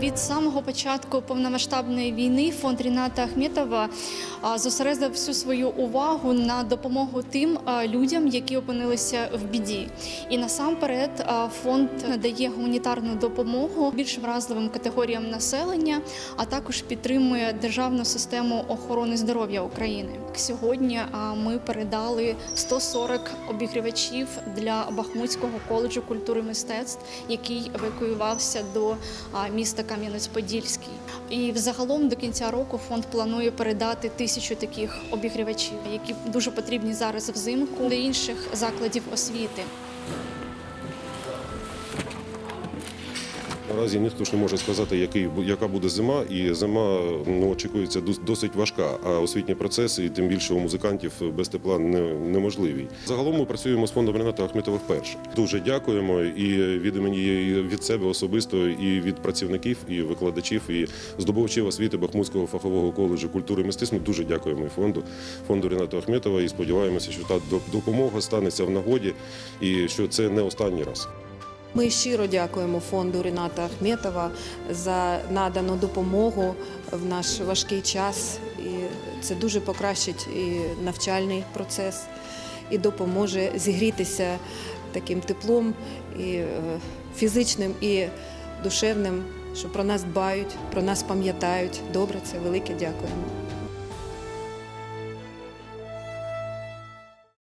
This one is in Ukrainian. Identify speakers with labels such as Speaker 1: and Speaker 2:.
Speaker 1: Від самого початку повномасштабної війни фонд Ріната Ахметова зосередив всю свою увагу на допомогу тим людям, які опинилися в біді. І насамперед фонд надає гуманітарну допомогу більш вразливим категоріям населення, а також підтримує державну систему охорони здоров'я України. Сьогодні ми передали 140 обігрівачів для Бахмутського коледжу культури мистецтв, який евакуювався до міста Кам'янець-Подільський. І взагалом до кінця року фонд планує передати тисячу таких обігрівачів, які дуже потрібні зараз взимку до інших закладів освіти.
Speaker 2: Наразі ніхто ж не може сказати, який, яка буде зима, і зима ну, очікується досить важка, а освітні процеси, і тим більше у музикантів без тепла не, неможливі. Загалом ми працюємо з фондом Рената Ахметова вперше. Дуже дякуємо і від імені від себе особисто, і від працівників, і викладачів, і здобувачів освіти Бахмутського фахового коледжу культури і мистецтв. Ми дуже дякуємо і фонду, фонду Рената Ахметова і сподіваємося, що та допомога станеться в нагоді і що це не останній раз.
Speaker 3: Ми щиро дякуємо фонду Ріната Ахметова за надану допомогу в наш важкий час. І це дуже покращить і навчальний процес, і допоможе зігрітися таким теплом і е, фізичним, і душевним, що про нас дбають, про нас пам'ятають. Добре, це велике дякуємо.